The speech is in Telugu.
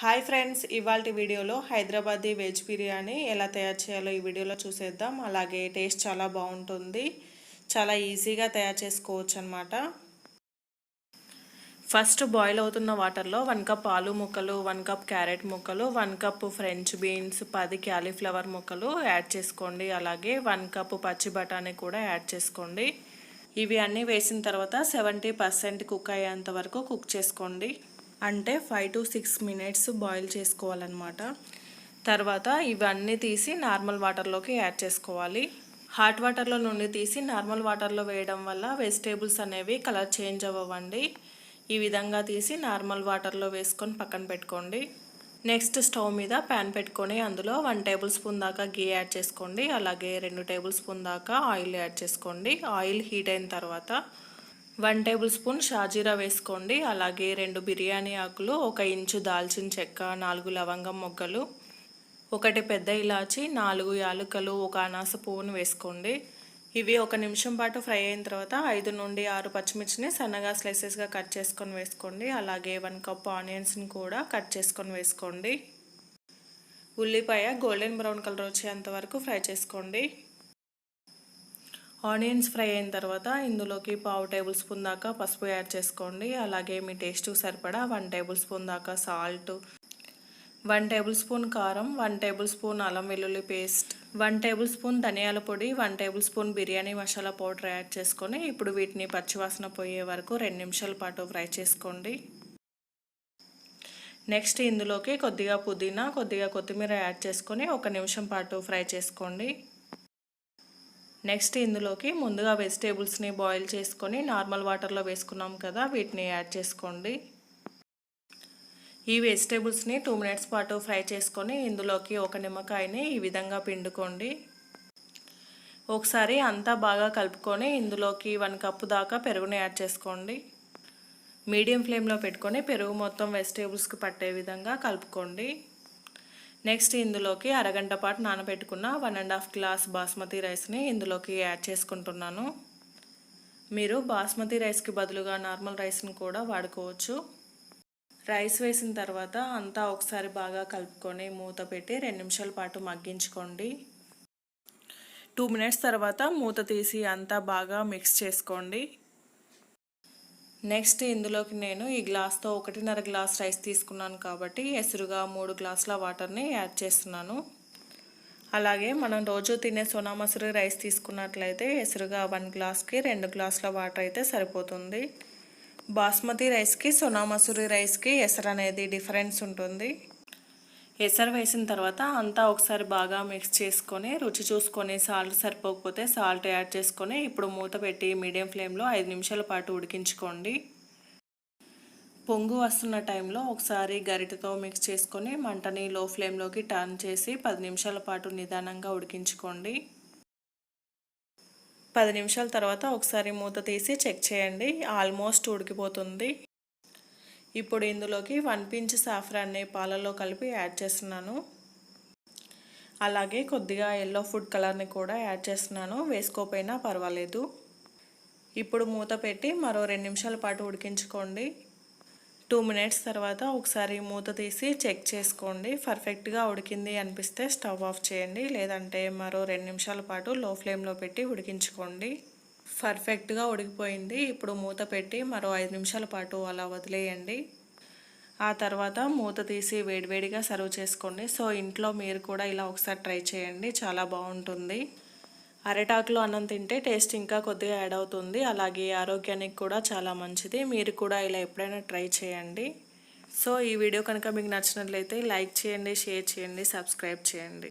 హాయ్ ఫ్రెండ్స్ ఇవాళ వీడియోలో హైదరాబాదీ వెజ్ బిర్యానీ ఎలా తయారు చేయాలో ఈ వీడియోలో చూసేద్దాం. అలాగే టేస్ట్ చాలా బాగుంటుంది. చాలా ఈజీగా తయారు చేసుకోవచ్చు అనమాట ఫస్ట్ బాయిల్ అవుతున్న వాటర్లో వన్ కప్ ఆలు ముక్కలు వన్ కప్ క్యారెట్ ముక్కలు వన్ కప్ ఫ్రెంచ్ బీన్స్ పది క్యాలీఫ్లవర్ ముక్కలు యాడ్ చేసుకోండి. అలాగే వన్ కప్ పచ్చి బఠానీ కూడా యాడ్ చేసుకోండి. ఇవి అన్నీ వేసిన తర్వాత సెవెంటీ పర్సెంట్ కుక్ అయ్యేంత వరకు కుక్ చేసుకోండి. అంటే five to six minutes boil చేసుకోవాలన్నమాట. తర్వాత ఇవన్నీ తీసి నార్మల్ వాటర్లోకి యాడ్ చేసుకోవాలి. హాట్ వాటర్లో నుండి తీసి నార్మల్ వాటర్లో వేయడం వల్ల వెజిటేబుల్స్ అనేవి కలర్ చేంజ్ అవ్వండి ఈ విధంగా తీసి నార్మల్ వాటర్లో వేసుకొని పక్కన పెట్టుకోండి. నెక్స్ట్ స్టవ్ మీద ప్యాన్ పెట్టుకొని అందులో వన్ టేబుల్ స్పూన్ దాకా గీ యాడ్ చేసుకోండి. అలాగే రెండు టేబుల్ స్పూన్ దాకా ఆయిల్ యాడ్ చేసుకోండి. ఆయిల్ హీట్ అయిన తర్వాత వన్ టేబుల్ స్పూన్ షాజీరా వేసుకోండి. అలాగే రెండు బిర్యానీ ఆకులు ఒక ఇంచు దాల్చిన చెక్క నాలుగు లవంగం మొగ్గలు ఒకటి పెద్ద ఇలాచి నాలుగు యాలుకలు ఒక అనాస పువ్వును వేసుకోండి. ఇవి ఒక నిమిషం పాటు ఫ్రై అయిన తర్వాత ఐదు నుండి ఆరు పచ్చిమిర్చిని సన్నగా స్లైసెస్గా కట్ చేసుకొని వేసుకోండి. అలాగే వన్ కప్ ఆనియన్స్ని కూడా కట్ చేసుకొని వేసుకోండి. ఉల్లిపాయ గోల్డెన్ బ్రౌన్ కలర్ వచ్చేంత వరకు ఫ్రై చేసుకోండి. ఆనియన్స్ ఫ్రై అయిన తర్వాత ఇందులోకి పావు టేబుల్ స్పూన్ దాకా పసుపు యాడ్ చేసుకోండి. అలాగే మీ టేస్ట్కి సరిపడా వన్ టేబుల్ స్పూన్ దాకా సాల్ట్ వన్ టేబుల్ స్పూన్ కారం వన్ టేబుల్ స్పూన్ అల్లం వెల్లుల్లి పేస్ట్ వన్ టేబుల్ స్పూన్ ధనియాల పొడి one tablespoon biryani masala powder add చేసుకొని ఇప్పుడు వీటిని పచ్చివాసన పోయే వరకు రెండు నిమిషాల పాటు ఫ్రై చేసుకోండి. నెక్స్ట్ ఇందులోకి కొద్దిగా పుదీనా కొద్దిగా కొత్తిమీర యాడ్ చేసుకొని ఒక నిమిషం పాటు ఫ్రై చేసుకోండి. నెక్స్ట్ ఇందులోకి ముందుగా వెజిటేబుల్స్ని బాయిల్ చేసుకొని నార్మల్ వాటర్లో వేసుకున్నాం కదా వీటిని యాడ్ చేసుకోండి. ఈ వెజిటేబుల్స్ని టూ మినిట్స్ పాటు ఫ్రై చేసుకొని ఇందులోకి ఒక నిమ్మకాయని ఈ విధంగా పిండుకోండి. ఒకసారి అంతా బాగా కలుపుకొని ఇందులోకి వన్ కప్పు దాకా పెరుగుని యాడ్ చేసుకోండి. మీడియం ఫ్లేమ్లో పెట్టుకొని పెరుగు మొత్తం వెజిటేబుల్స్కి పట్టే విధంగా కలుపుకోండి. నెక్స్ట్ ఇందులోకి అరగంట పాటు నానబెట్టుకున్న one and half glass basmati రైస్ని ఇందులోకి యాడ్ చేసుకుంటున్నాను. మీరు బాస్మతి రైస్కి బదులుగా నార్మల్ రైస్ని కూడా వాడుకోవచ్చు. రైస్ వేసిన తర్వాత అంతా ఒకసారి బాగా కలుపుకొని మూత పెట్టి రెండు నిమిషాల పాటు మగ్గించుకోండి. టూ మినిట్స్ తర్వాత మూత తీసి అంతా బాగా మిక్స్ చేసుకోండి. నెక్స్ట్ ఇందులోకి నేను ఈ గ్లాస్తో ఒకటిన్నర గ్లాస్ రైస్ తీసుకున్నాను కాబట్టి ఎసురుగా మూడు గ్లాసుల వాటర్ని యాడ్ చేస్తున్నాను. అలాగే మనం రోజు తినే సోనా మసూరి రైస్ తీసుకున్నట్లయితే ఎసురుగా వన్ గ్లాస్కి రెండు గ్లాసుల వాటర్ అయితే సరిపోతుంది. బాస్మతి రైస్కి సోనా మసూరి రైస్కి ఎసరు అనేది డిఫరెన్స్ ఉంటుంది. ఎసరు వేసిన తర్వాత అంతా ఒకసారి బాగా మిక్స్ చేసుకొని రుచి చూసుకొని సాల్ట్ సరిపోకపోతే సాల్ట్ యాడ్ చేసుకొని ఇప్పుడు మూత పెట్టి మీడియం ఫ్లేమ్లో ఐదు నిమిషాల పాటు ఉడికించుకోండి. పొంగు వస్తున్న టైంలో ఒకసారి గరిటతో మిక్స్ చేసుకొని మంటని లో ఫ్లేమ్లోకి టర్న్ చేసి పది నిమిషాల పాటు నిదానంగా ఉడికించుకోండి. పది నిమిషాల తర్వాత ఒకసారి మూత తీసి చెక్ చేయండి. ఆల్మోస్ట్ ఉడికిపోతుంది. ఇప్పుడు ఇందులోకి వన్ పించ్ సాఫ్రాన్ని పాలలో కలిపి యాడ్ చేస్తున్నాను. అలాగే కొద్దిగా ఎల్లో ఫుడ్ కలర్ని కూడా యాడ్ చేస్తున్నాను. వేసుకోపోయినా పర్వాలేదు. ఇప్పుడు మూత పెట్టి మరో రెండు నిమిషాల పాటు ఉడికించుకోండి. టూ మినిట్స్ తర్వాత ఒకసారి మూత తీసి చెక్ చేసుకోండి. పర్ఫెక్ట్గా ఉడికింది అనిపిస్తే స్టవ్ ఆఫ్ చేయండి. లేదంటే మరో రెండు నిమిషాల పాటు లో ఫ్లేమ్లో పెట్టి ఉడికించుకోండి. పర్ఫెక్ట్గా ఉడికిపోయింది. ఇప్పుడు మూత పెట్టి మరో ఐదు నిమిషాల పాటు అలా వదిలేయండి. ఆ తర్వాత మూత తీసి వేడివేడిగా సర్వ్ చేసుకోండి. సో ఇంట్లో మీరు కూడా ఇలా ఒకసారి ట్రై చేయండి. చాలా బాగుంటుంది. అరిటాకులో అన్నం తింటే టేస్ట్ ఇంకా కొద్దిగా యాడ్ అవుతుంది. అలాగే ఆరోగ్యానికి కూడా చాలా మంచిది. మీరు కూడా ఇలా ఎప్పుడైనా ట్రై చేయండి. సో ఈ వీడియో కనుక మీకు నచ్చినట్లయితే లైక్ చేయండి షేర్ చేయండి సబ్స్క్రైబ్ చేయండి.